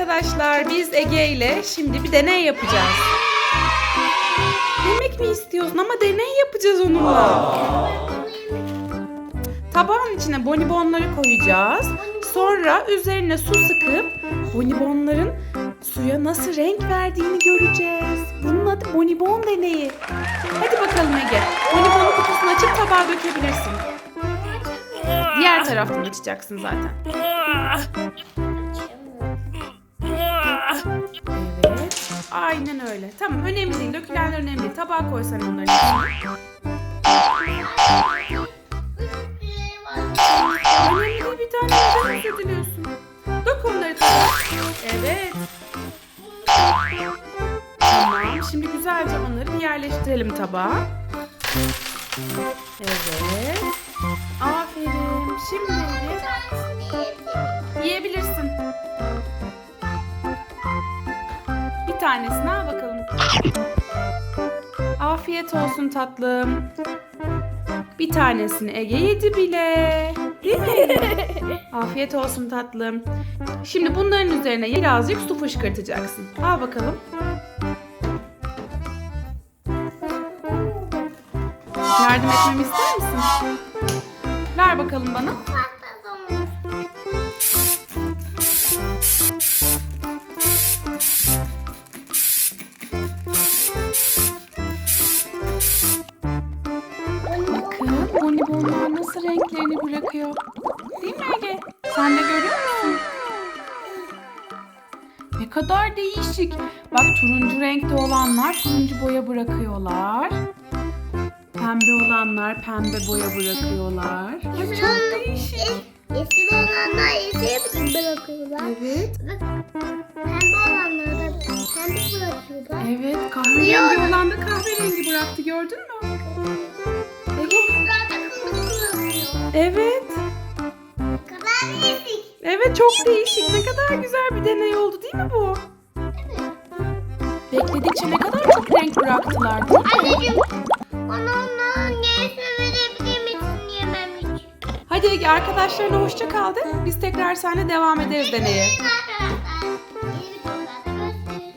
arkadaşlar biz Ege ile şimdi bir deney yapacağız. Yemek mi istiyorsun ama deney yapacağız onunla. Tabağın içine bonibonları koyacağız. Sonra üzerine su sıkıp bonibonların suya nasıl renk verdiğini göreceğiz. Bunun adı bonibon deneyi. Hadi bakalım Ege. Bonibonun kutusunu açıp tabağa dökebilirsin. Diğer taraftan açacaksın zaten. Aynen öyle. Tamam önemli değil. Dökülenler önemli değil. Tabağa koysan onların içine. Önemli değil bir tane neden özür Dök onları tabağa. Evet. Tamam. Şimdi güzelce onları bir yerleştirelim tabağa. Evet. Tanesini al bakalım. Afiyet olsun tatlım. Bir tanesini Ege yedi bile. Değil mi? Afiyet olsun tatlım. Şimdi bunların üzerine birazcık su fışkırtacaksın. Al bakalım. Yardım etmemi ister misin? Ver bakalım bana. Nasıl renklerini bırakıyor. Değil mi Ege? Sen de görüyor musun? Ne kadar değişik. Bak turuncu renkte olanlar turuncu boya bırakıyorlar. Pembe olanlar pembe boya bırakıyorlar. Ay, Yeşil çok değişik. Yeşil olanlar yeşil bırakıyorlar. Evet. Pembe olanlar da pembe bırakıyorlar. Evet. Kahverengi olan da kahverengi bıraktı gördün mü? Evet. Kadar değişik. Evet çok değişik. Ne kadar güzel bir deney oldu değil mi bu? Bekledikçe ne kadar çok renk bıraktılar değil mi? Anneciğim bana onların yeşil verebilir misin yemem için? Hadi Ege arkadaşlarına hoşça kal de. Biz tekrar seninle devam ederiz deneye. Arkadaşlar